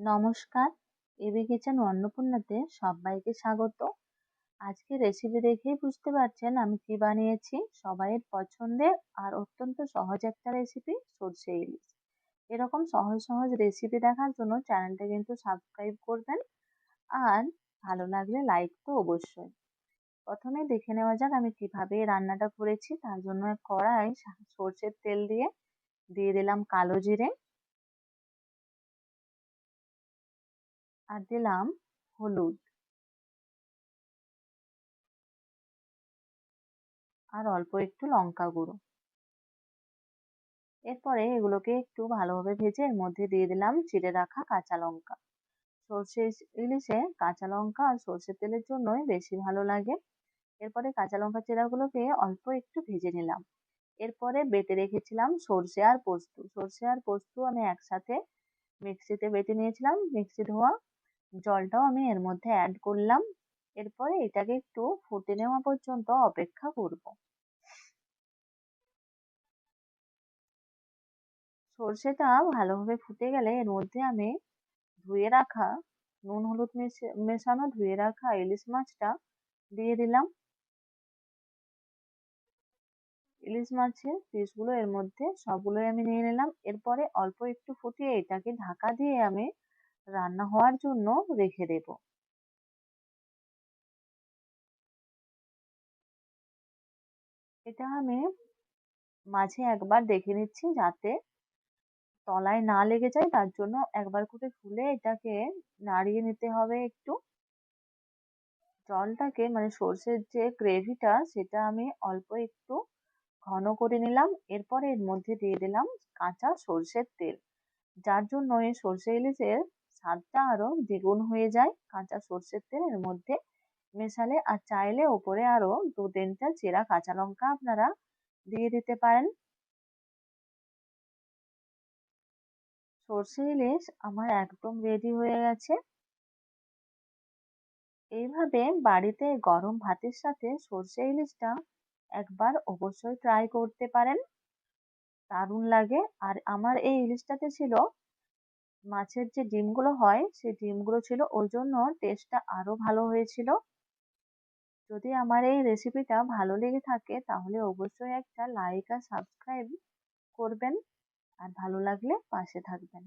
নমস্কার AB kitchen অন্নপূর্ণাতে সবাইকে স্বাগত। আজকে রেসিপি দেখেই বুঝতে পারছেন আমি কি বানিয়েছি। সবাইয়ের পছন্দের আর অত্যন্ত সহজ একটা রেসিপি সর্ষে ইলিশ। এরকম সহজ সহজ রেসিপি দেখার জন্য চ্যানেলটা কিন্তু সাবস্ক্রাইব করবেন আর ভালো লাগলে লাইক তো অবশ্যই। প্রথমে দেখে নেওয়া যাক আমি কীভাবে রান্নাটা করেছি। তার জন্য কড়াই সর্ষের তেল দিয়ে দিয়ে দিলাম কালো জিরে। আর দিলাম হলুদ। আর অল্প একটু লঙ্কা গুঁড়ো। এরপরে এগুলোকে একটু ভালোভাবে ভেজে এর মধ্যে দিয়ে দিলাম চিড়ে রাখা কাঁচা লঙ্কা। সর্ষে ইলিশে কাঁচা লঙ্কা আর সর্ষের তেলের জন্যই বেশি ভালো লাগে। এরপরে কাঁচা লঙ্কা চিরাগুলোকে অল্প একটু ভেজে নিলাম। এরপরে বেটে রেখেছিলাম সর্ষে আর পোস্ত। সর্ষে আর পোস্ত আমি একসাথে মিক্সিতে বেটে নিয়েছিলাম। মিক্সি ধোয়া জলটাও আমি এর মধ্যে অ্যাড করলাম। এরপরে এটাকে একটু ফুটে নেওয়া পর্যন্ত অপেক্ষা করব। সর্ষেটা ভালোভাবে ফুটে গেলে এর মধ্যে আমি ধুয়ে রাখা নুন, হলুদ মেশানো, ধুয়ে রাখা ইলিশ মাছটা দিয়ে দিলাম। ইলিশ মাছের পিসগুলো এর মধ্যে সবগুলোই আমি নিয়ে নিলাম। এরপরে অল্প একটু ফুটিয়ে এটাকে ঢাকা দিয়ে আমি রান্না হওয়ার জন্য রেখে দেব। এটা আমি মাঝে একবার দেখে নিচ্ছি যাতে তলায় না লেগে যায়, তার জন্য একবার করে খুলে এটাকে নাড়িয়ে নিতে হবে একটু। জলটাকে মানে সর্ষের যে গ্রেভিটা, সেটা আমি অল্প একটু ঘন করে নিলাম। এরপরে এর মধ্যে দিয়ে দিলাম কাঁচা সর্ষের তেল। যার জন্য এই সর্ষে ইলিশের স্বাদটা আরও দ্বিগুণ হয়ে যায়। কাঁচা সর্ষের তেল এর মধ্যে মেশালে আর চাইলে ওপরে আরও দু তিনটা চেরা কাঁচা লঙ্কা আপনারা দিয়ে দিতে পারেন। সর্ষে ইলিশ আমার একদম রেডি হয়ে গেছে। এইভাবে বাড়িতে গরম ভাতের সাথে সর্ষে ইলিশটা একবার অবশ্যই ট্রাই করতে পারেন। দারুণ লাগে। আর আমার এই ইলিশটাতে ছিল মাছের যে ডিমগুলো হয়, সেই ডিমগুলো ছিল ওই জন্য টেস্টটা আরও ভালো হয়েছিল। যদি আমার এই রেসিপিটা ভালো লেগে থাকে, তাহলে অবশ্যই একটা লাইক আর সাবস্ক্রাইব করবেন। আর ভালো লাগলে পাশে থাকবেন।